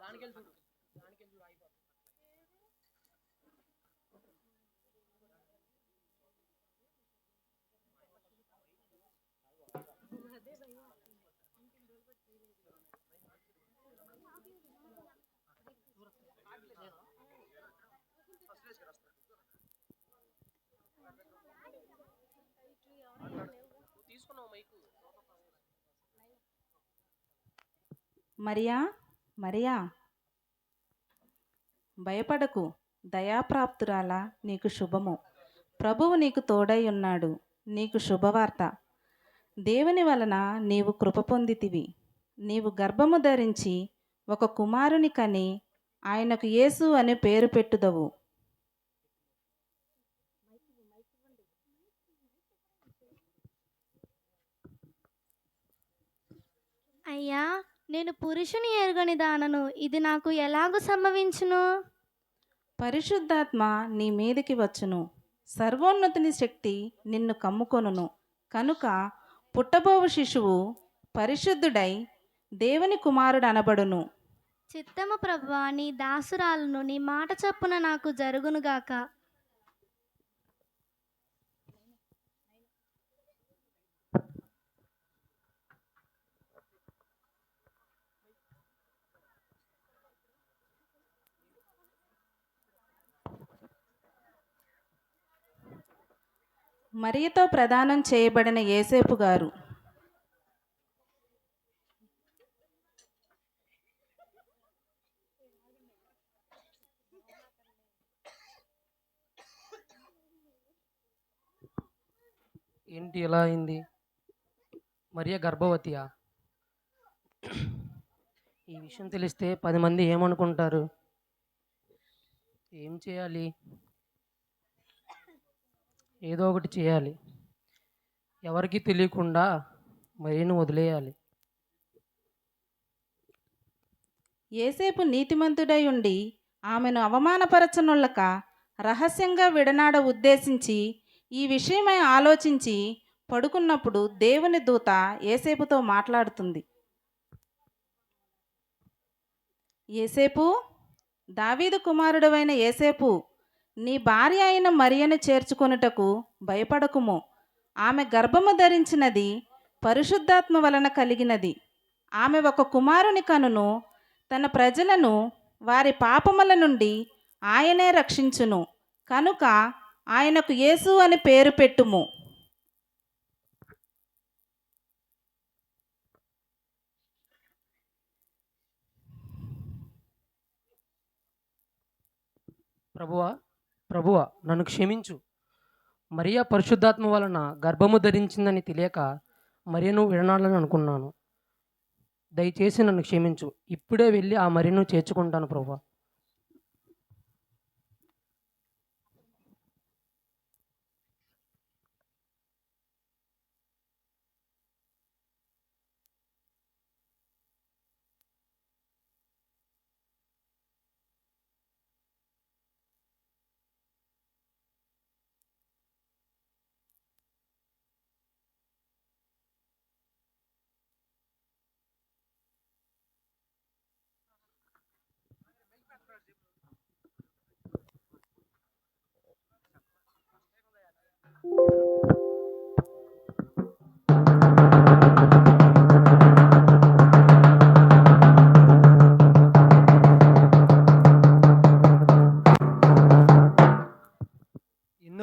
దానికి వెళ్ళి మరియా మరియా. భయపడకు దయాప్రాప్తురాలా నీకు శుభము. ప్రభువు నీకు తోడై ఉన్నాడు నీకు శుభవార్త. దేవుని వలన నీవు కృప పొందితివి. నీవు గర్భము ధరించి ఒక కుమారుని కని ఆయనకు యేసు అనే పేరు పెట్టుదవు. అయ్యా నేను పురుషుని ఎరుగని దానను ఇది నాకు ఎలాగూ సంభవించును? పరిశుద్ధాత్మ నీ మీదికి వచ్చును. సర్వోన్నతుని శక్తి నిన్ను కమ్ముకొనును. కనుక పుట్టబోవు శిశువు పరిశుద్ధుడై దేవుని కుమారుడు అనబడును. చిత్తము ప్రభువా నీ దాసురాలను నీ మాట చప్పున నాకు జరుగునుగాక. మరియతో ప్రదానం చేయబడిన ఏసేపు గారు. ఏంటి ఎలా అయింది? మరియా గర్భవతియా? ఈ విషయం తెలిస్తే పది మంది ఏమనుకుంటారు? ఏం చేయాలి? ఏదో ఒకటి చేయాలి. ఎవరికి తెలియకుండా మరీను వదిలేయాలి. ఏసేపు నీతిమంతుడై ఉండి ఆమెను అవమానపరచనుళ్ళక రహస్యంగా విడనాడ ఉద్దేశించి ఈ విషయమై ఆలోచించి పడుకున్నప్పుడు దేవుని దూత ఏసేపుతో మాట్లాడుతుంది. ఏసేపు దావీదు కుమారుడవైన ఏసేపు నీ భార్య అయిన మరియను చేర్చుకొనుటకు భయపడకుము. ఆమె గర్భము ధరించినది పరిశుద్ధాత్మ వలన కలిగినది. ఆమె ఒక కుమారుని కనును తన ప్రజలను వారి పాపముల నుండి ఆయనే రక్షించును. కనుక ఆయనకు యేసు అని పేరు పెట్టుము. ప్రభువా ప్రభువ నన్ను క్షమించు. మరియా పరిశుద్ధాత్మ వలన గర్భము ధరించిందని తెలియక మరియను విడనాలని అనుకున్నాను. దయచేసి నన్ను క్షమించు. ఇప్పుడే వెళ్ళి ఆ మరియను చేర్చుకుంటాను ప్రభువా.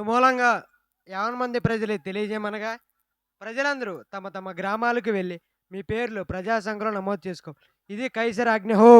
మూలంగా యావన్ మంది ప్రజలు తెలియజేయమనగా ప్రజలందరూ తమ తమ గ్రామాలకు వెళ్ళి మీ పేర్లు ప్రజాసంఖ్యలో నమోదు చేసుకో. ఇది కైసర్ అగ్నిహో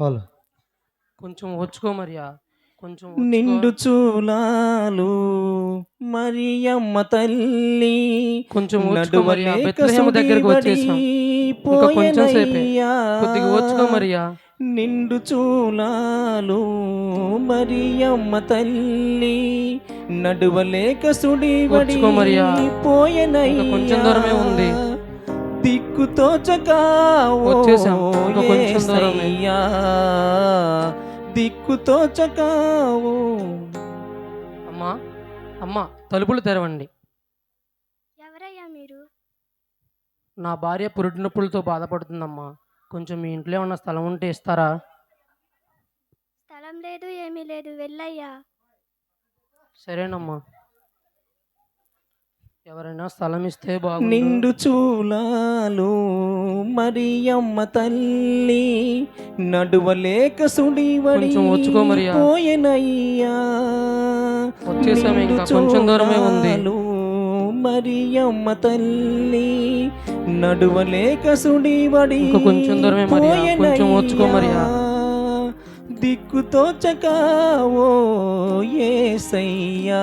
హలో. కొంచెం వచ్చుకో మరియా. కొంచెం. నిండు చూలాలు మరియమ్మ తల్లి కొంచెం వచ్చుకో మరియా. బెత్లహేము దగ్గరికి వచ్చేసాం. ఇంకా కొంచెం సేపే. కొద్దిగా వచ్చుకో మరియా. నిండు చూలాలు మరియమ్మ తల్లి నడువలేక సుడి వచ్చుకో మరియా. ఇంకా కొంచెం దూరమే ఉంది. కొంచెం దూరమే. దిక్కుతో చకావో అమ్మా అమ్మా. తలుపులు తెరవండి. ఎవరయ్యా మీరు? నా భార్య పురుటి నొప్పులతో బాధపడుతుందమ్మా. కొంచెం మీ ఇంట్లో ఉన్న స్థలం ఉంటే ఇస్తారా? స్థలం లేదు ఏమీ లేదు. వెళ్ళయ్యా. సరేనమ్మా. ఎవరైనా స్థలం ఇస్తే బాగుండు నిండు చూలాలు మరియమ్మ తల్లి నడువలేక సుడివడి కొంచెం వచ్చుకో మరియా. పోయెనయ్యా వచ్చేసాం ఇంకా, నిండు కొంచెం దూరమే ఉంది. చూలాలు మరియమ్మ తల్లి నడువలేక సుడివడి ఇంకా కొంచెం దూరమే మరియా, కొంచెం వచ్చుకో మరియా. దిక్కుతో చకావో ఏసయ్యా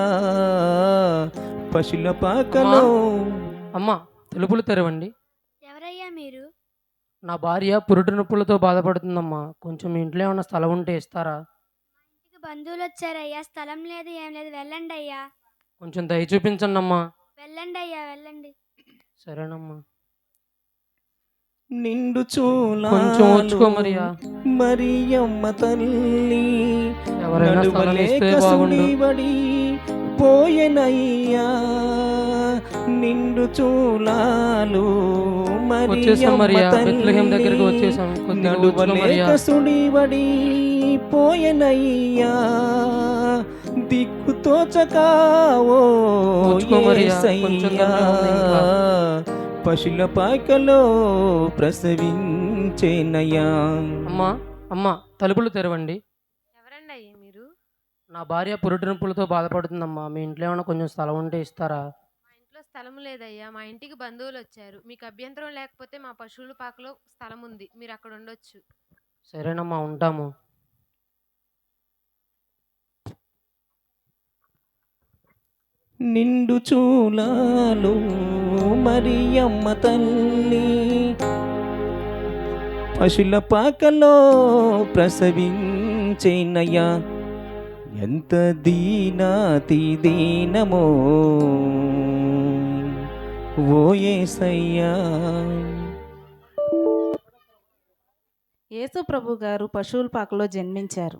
పశుల పాకలో. అమ్మా తలుపులు తెరవండి. ఎవరయ్యా మీరు? నా భార్య పురుటి నొప్పులతో బాధపడుతుందమ్మా. కొంచెం మీ ఇంట్లో ఏమైనా స్థలం ఉంటే ఇస్తారా? ఇంటికి బంధువులు వచ్చారయ్యా స్థలం లేదు ఏం లేదు వెళ్ళండి అయ్యా కొంచెం దయ చూపించండి అమ్మా వెళ్ళండి. అయ్యా వెళ్ళండి సరేనమ్మా. నిండు చూలా కొంచెం వచ్చుకో మరియా. మరియమ్మ తల్లి ఎవరైనా స్థలం ఇస్తే నడువలేక బాగుండు. సుడివడి. పోయెనయ్యా నిండు చూలాలు సుడివడి పోయెనయ్యా దిక్కుతో చకావో. పశుల పాకలో ప్రసవించేనయ్యా. అమ్మా అమ్మా తలుపులు తెరవండి. నా భార్య పురుటి నొప్పులతో బాధపడుతుందమ్మా. మీ ఇంట్లో ఏమైనా కొంచెం స్థలం ఉంటే ఇస్తారా? మా ఇంట్లో స్థలం లేదయ్యా. మా ఇంటికి బంధువులు వచ్చారు. మీకు అభ్యంతరం లేకపోతే మా పశువుల పాకలో స్థలం ఉంది. మీరు అక్కడ ఉండొచ్చు. సరేనమ్మా ఉంటాము. నిండు చూలాలు మరియమ్మ తల్లి పశుల పాకలో ప్రసవించేనయ్యా. ఎంత దీనాతి దీనమో. ఓయేసయ్యా యేసు ప్రభు గారు పశువుల పాకలో జన్మించారు.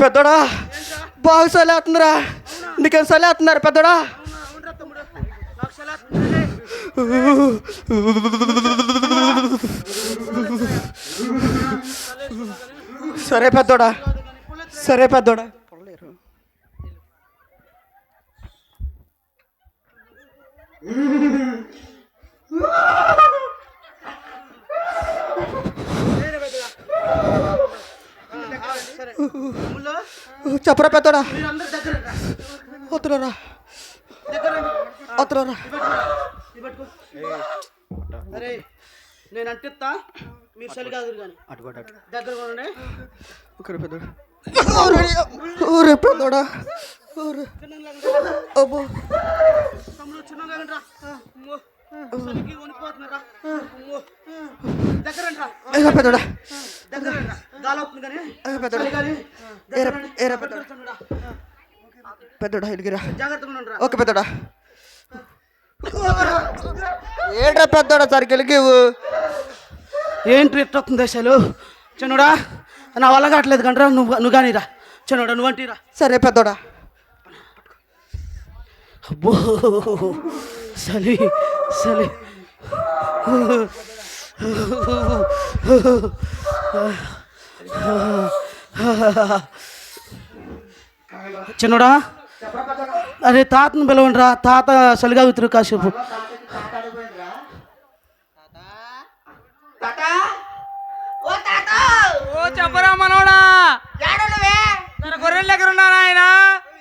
పెద్దోడా? బాగా సలేస్తుందిరా నీకేం సలేస్తున్నారు పెద్దోడా? సరే పెద్దోడా సరే పెద్దోడా. చెప్పరా పెద్దోడా? వద్దురా వద్దురా అరే నేను అంటిస్తా. మీరు చలి కాదు కానీ. దగ్గర ఉండండి. ఒకరే పెద్దోడా? ఒరే పెద్దోడా? ఒరే. అబ్బో. తమ్ముడు చిన్న అమ్మో. దగ్గరండి రా. ఇక పెద్దోడా దగ్గరండి రా. గాలి అవుతుంది కానీ. పెద్దోడా? చలి కానీ. ఏరా ఏరా పెద్దోడా? పెద్దోడా? ఇడిగిరా. జాగ్రత్తగా. ఓకే పెద్దోడా. ఏంట్రా పెద్దోడా సరికెళ్ళకి ఏంటి ఎట్టొస్తుంది అసలు చిన్నోడా నా వల్ల కావట్లేదు కంటరా నువ్వు నువ్వు కానీరా. చిన్నోడా నువ్వు అంటీరా. సరే పెద్దోడా. అబ్బో చలి చలి చిన్నోడా? అరే తాతను పిలవండి రా తాత చలిగా అవుతురు కాసేపు. ఓ చెప్పరా మనోడా? గొర్రెల దగ్గర ఉన్నారా ఆయన?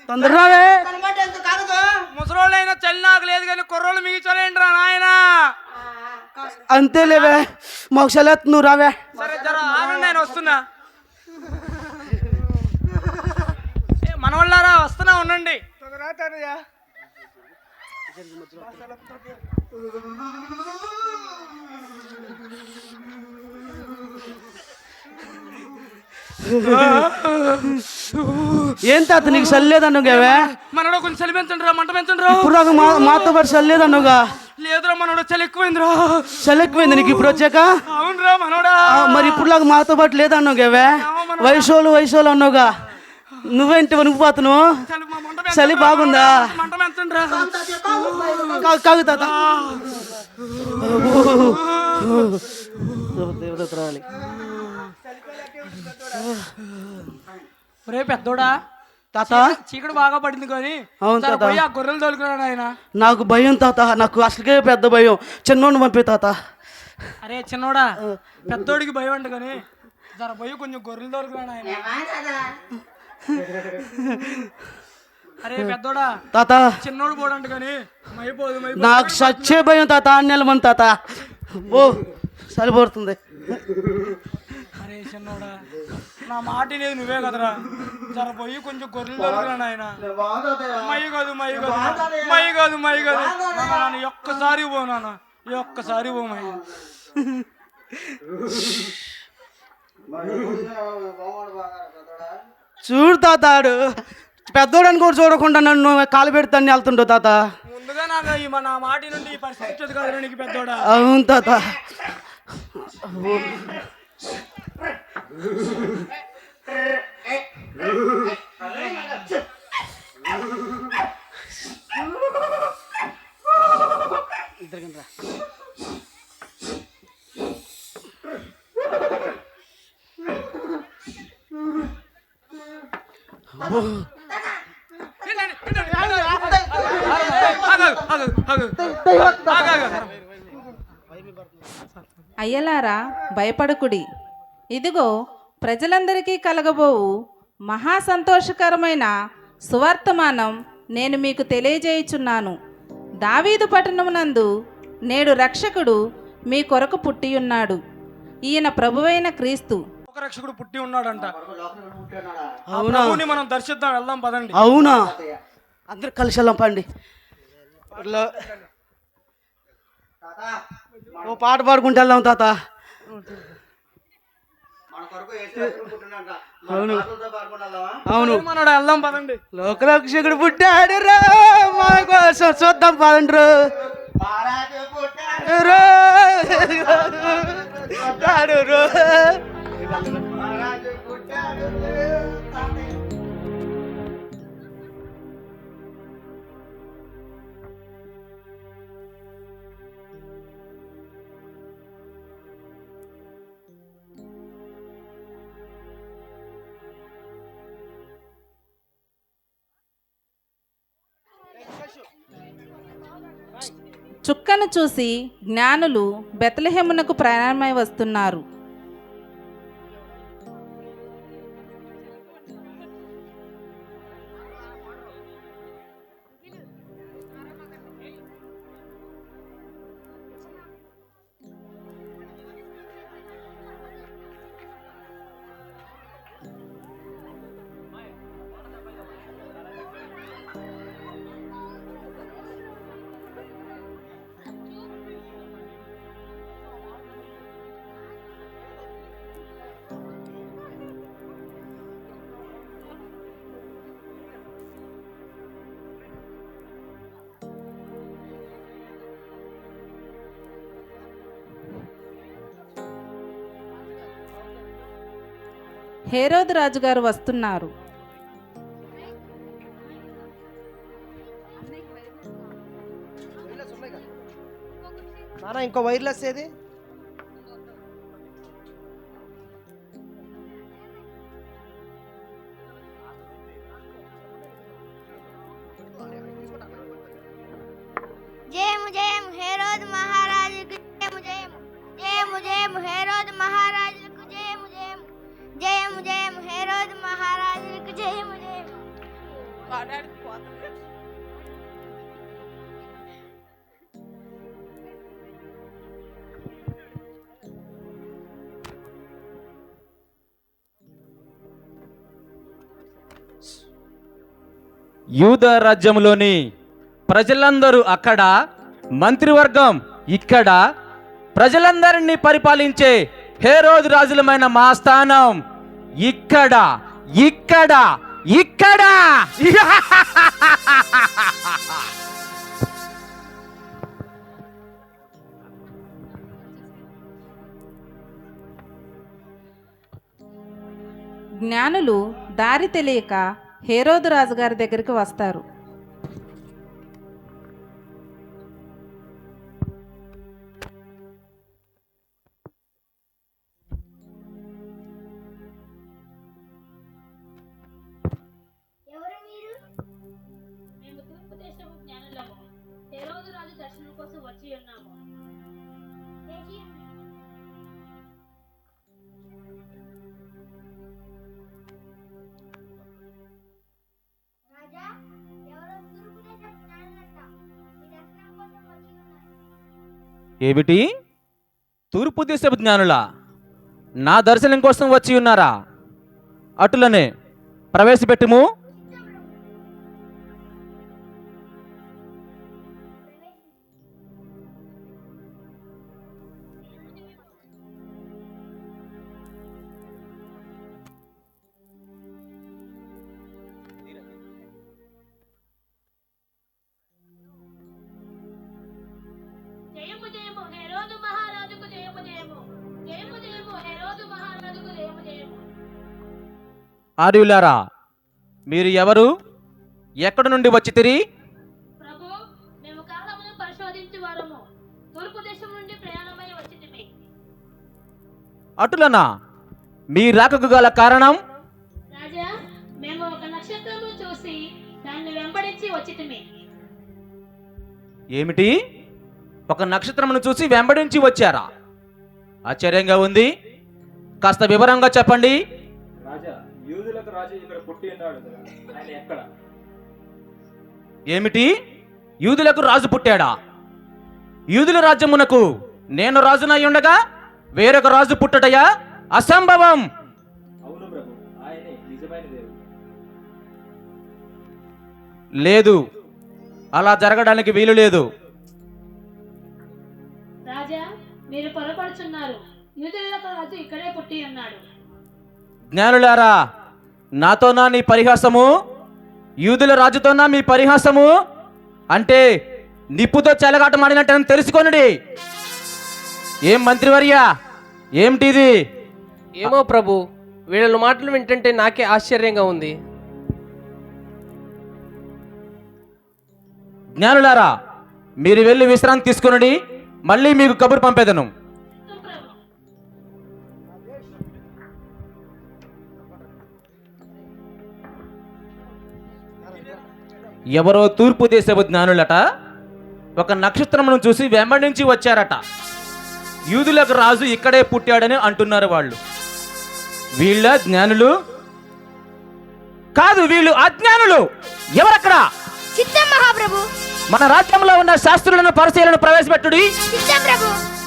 తొందరగా రావే ముసలోళ్ళు అయినా చలి నాకు లేదు కానీ కుర్రోళ్ళు మిగిచలేంట్రా నాయన. అంతే లేవే మాకు చలి నువ్వు రావే. సరే జర ఆగండి నేను వస్తున్నా. మనోళ్ళారా వస్తున్నా ఉండండి. ఏం తాత నీకు చలి లేదన్నావుగావే మనోడు కొంచెం చలి పెంచండిరా మంట పెంచండిరా. ఇప్పుడు మాతో పాటు చలి లేదన్నావుగా? లేదురా మనోడు చలి ఎక్కువైందిరా. చలి ఎక్కువైంది నీకు ఇప్పుడు వచ్చాక? అవునురా మనోడా. ఆ, మరి ఇప్పుడు లాగా మాతో పాటు లేదన్నావుగావే వయసోళ్ళు వయసోళ్ళు అన్నావుగా? నువ్వేంటి వణికిపోతున్నావు చలి మా మంట చలి బాగుందా? కాగు తాత. రే పెద్దోడా తాత? చీకటి బాగా పడింది కానీ అవును తాత. ఆ గొర్రెలు తోలుకున్నాడు ఆయన. నాకు భయం తాత. నాకు అసలుకే పెద్ద భయం. చిన్నోడిని పంపి తాత. అరే చిన్నోడా పెద్దోడికి భయం అంట కానీ జర పోయి కొంచెం గొర్రెలు తోలుకున్నాడు ఆయన. అరే పెద్దోడా తాత. చిన్నోడు పోడంట కానీ మైపోదు నాకు సచ్చే భయం తాత అన్నెల మంది తాత. ఓ సరిపోతుంది. అరే చిన్నోడా నా మాట లేదు నువ్వే కదరా. జర పోయి కొంచెం గొర్రెలు తోలుకున్నాడు ఆయన మై కాదు మై కాదు. మై కాదు మై కాదు. నాన్న, ఒక్కసారి పో నాన్న. ఈ ఒక్కసారి పో మై. చూడు తాత ఆడు. పెద్దోడని కూడా చూడకుండా నన్ను కాలు పెడతాను వెళ్తుండో తాత. ముందుగా నాకు ఈ మన మాట నుండి ఈ పరిస్థితి కాదు నీకు పెద్దోడా. అవును తాత. అయ్యలారా భయపడకుడి. ఇదిగో ప్రజలందరికీ కలగబోవు మహా సంతోషకరమైన సువర్తమానం నేను మీకు తెలియజేయుచున్నాను. దావీదు పట్టణమునందు నేడు రక్షకుడు మీ కొరకు పుట్టియున్నాడు. ఈయన ప్రభువైన క్రీస్తు. ఒక రక్షకుడు పుట్టి ఉన్నాడంట అవునా? మనం దర్శిద్దాం వెళ్దాం పదండి. అవునా? అందరు కలిసి వెళ్ళాం పండి. లో- ఓ పాట పాడుకుంటూ వెళ్దాం తాత. అవును. అవును. మనోడు వెళ్దాం పదండి. లోకరక్షకుడు పుట్టాడు రా. మా కోసం చూద్దాం పదండి రో. రో. పుట్టాడు రో. చుక్కను చూసి జ్ఞానులు బెతలహెమునకు ప్రయాణమై వస్తున్నారు. హేరోద్ రాజు గారు వస్తున్నారు ఇంకో వైర్లెస్ ఏది? యూద రాజ్యంలోని ప్రజలందరూ అక్కడ మంత్రివర్గం ఇక్కడ ప్రజలందరినీ పరిపాలించే హేరోజు రాజులమైన మా స్థానం ఇక్కడ ఇక్కడ. ఇక్కడ. జ్ఞానులు దారి తెలియక హేరోదు రాజు గారి దగ్గరికి వస్తారు. ఏమిటి? తూర్పు దేశపు జ్ఞానుల నా దర్శనం కోసం వచ్చి ఉన్నారా? అటులనే ప్రవేశపెట్టుము. ఆర్యులారా మీరు ఎవరు? ఎక్కడ నుండి వచ్చి తిరిగి? అటులనా మీ రాకకు గల కారణం? రాజా మేము ఒక నక్షత్రము చూసి దాన్ని వెంబడించి వచ్చితిమి ఏమిటి? ఒక నక్షత్రమును చూసి వెంబడించి వచ్చారా? ఆశ్చర్యంగా ఉంది. కాస్త వివరంగా చెప్పండి. ఏమిటి? యూదులకు రాజు పుట్టాడా? యూదుల రాజ్యమునకు నేను రాజునై ఉండగా వేరొక రాజు పుట్టటయా? అసంభవం. లేదు. అలా జరగడానికి వీలు లేదు. రాజా మీరు ఇక్కడే పుట్టి ఉన్నాడు. జ్ఞానులారా నాతోనా నీ పరిహాసము? యూదుల రాజుతోనా మీ పరిహాసము? అంటే నిప్పుతో చెలగాటమాడినట్టు తెలుసుకొనుడి. ఏం మంత్రివర్య? ఏమిటిది? ఏమో ప్రభు వీళ్ళ మాటలు వింటుంటే నాకే ఆశ్చర్యంగా ఉంది. జ్ఞానులారా మీరు వెళ్ళి విశ్రాంతి తీసుకునుడి మళ్ళీ మీకు కబురు పంపేదను. ఎవరో తూర్పు దేశపు జ్ఞానులట ఒక నక్షత్రమును చూసి వెంబడించి వచ్చారట. యూదులకు రాజు ఇక్కడే పుట్టాడని అంటున్నారు వాళ్ళు. వీళ్ళ జ్ఞానులు? కాదు వీళ్ళు అజ్ఞానులు! ఎవరక్కడ? మహాప్రభు. మన రాజ్యంలో ఉన్న శాస్త్రులను పరిశీలన ప్రవేశపెట్టుడి. ప్రభు.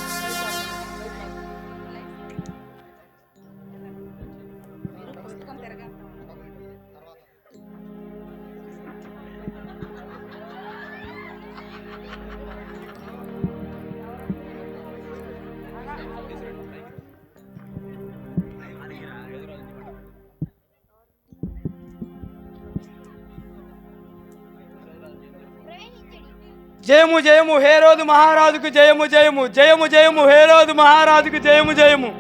జయము జయము హేరోదు మహారాజుకు జయము జయము జయము జయము హేరోదు మహారాజుకు జయము జయము.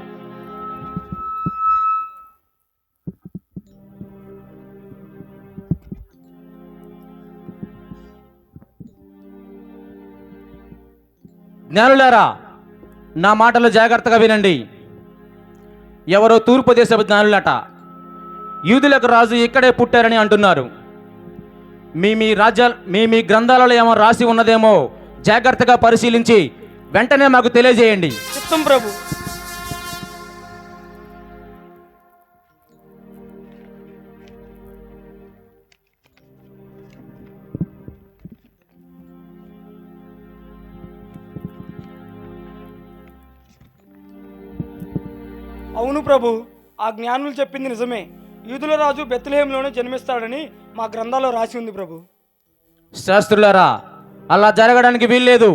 జ్ఞానులారా నా మాటలు జాగ్రత్తగా వినండి. ఎవరో తూర్పు దేశపు జ్ఞానులట యూదులకు రాజు ఇక్కడే పుట్టారని అంటున్నారు. మీ మీ రాజ్య మీ మీ గ్రంథాలలో ఏమో రాసి ఉన్నదేమో జాగ్రత్తగా పరిశీలించి వెంటనే మాకు తెలియజేయండి. చిత్తం ప్రభు. అవును ప్రభు ఆ జ్ఞానులు చెప్పింది నిజమే. యూదుల రాజు బెత్లహేంలోనే జన్మిస్తాడని మా గ్రంథాల్లో రాసి ఉంది ప్రభు. శాస్త్రులారా అలా జరగడానికి వీల్లేదు.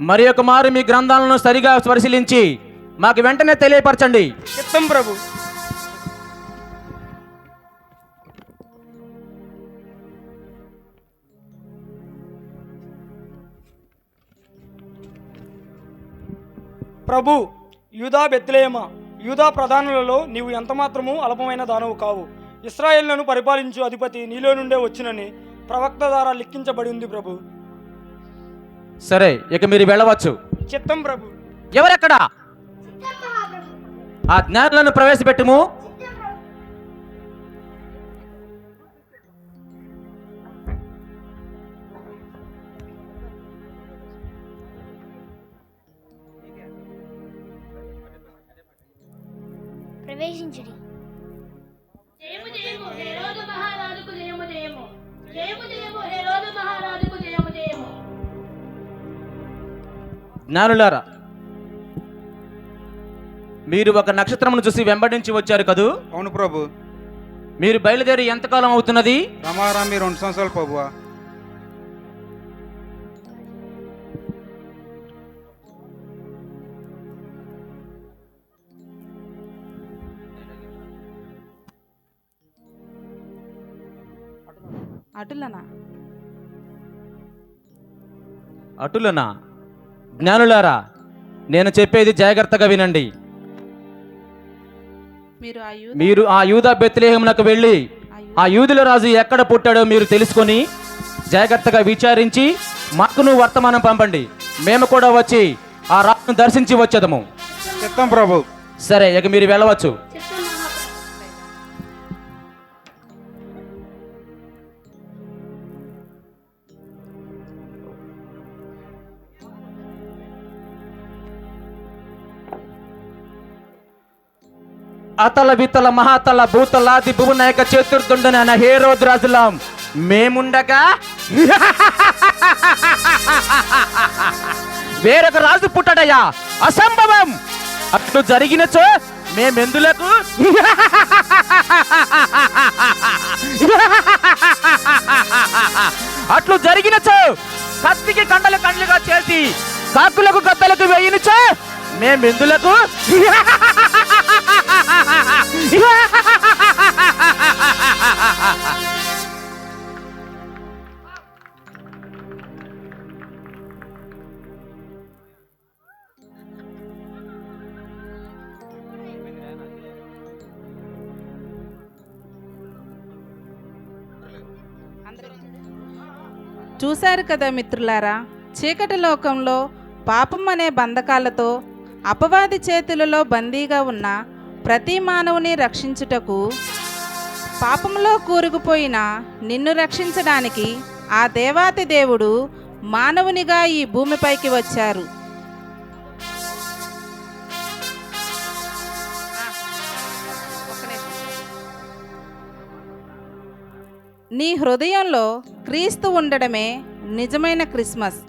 మరి ఒక మారు మీ గ్రంథాలను సరిగా పరిశీలించి మాకు వెంటనే తెలియపరచండి. చిత్తం ప్రభు. ప్రభు యూదా బెత్లేయమ యూదా ప్రధానులలో నీవు ఎంతమాత్రము అల్పమైన దానవు కావు. ఇస్రాయేళ్ళను పరిపాలించు అధిపతి నీలో నుండే వచ్చినని ప్రవక్త ద్వారా లిఖించబడి ఉంది ప్రభు. సరే ఇక మీరు వెళ్ళవచ్చు. చిత్తం ప్రభు. ఎవరెక్కడా? ఆ జ్ఞానులను ప్రవేశపెట్టుము. జ్ఞానులారా మీరు ఒక నక్షత్రమును చూసి వెంబడించి వచ్చారు కదూ? అవును ప్రభు. మీరు బయలుదేరి ఎంతకాలం అవుతున్నది? రమారామి రెండు సంవత్సరాలు ప్రభువా. అటులనా? అటులనా? జ్ఞానులారా నేను చెప్పేది జాగ్రత్తగా వినండి. మీరు ఆ యూద మీరు ఆ యూదా బెత్లేహమునకు వెళ్ళి ఆ యూదుల రాజు ఎక్కడ పుట్టాడో మీరు తెలుసుకొని జాగ్రత్తగా విచారించి మాకును వర్తమానం పంపండి. మేము కూడా వచ్చి ఆ రాజును దర్శించి వచ్చేదము. చిత్తం ప్రభు. సరే ఇక మీరు వెళ్ళవచ్చు. అతల వితల మహాతల భూతలాది భువనాయక చతుర్థుండని అన్న హేరోద్ రాజులాం. మేముండగా వేరొక రాజు పుట్టడయ్యా. అసంభవం. అట్లు జరిగినచో మేమెందులకు? అట్లు జరిగినచో కత్తికి కండలు కండ్లుగా చేసి కాకులకు గద్దలకు వేయినచో మేమెందులకు? చూశారు కదా మిత్రులారా? చీకటి లోకంలో పాపం అనే బంధకాలతో అపవాది చేతులలో బందీగా ఉన్న ప్రతి మానవుని రక్షించుటకు పాపంలో కూరుకుపోయిన నిన్ను రక్షించడానికి ఆ దేవాతి దేవుడు మానవునిగా ఈ భూమిపైకి వచ్చారు. నీ హృదయంలో క్రీస్తు ఉండడమే నిజమైన క్రిస్మస్.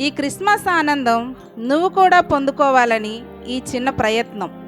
ఈ క్రిస్మస్ ఆనందం నువ్వు కూడా పొందుకోవాలని ఈ చిన్న ప్రయత్నం.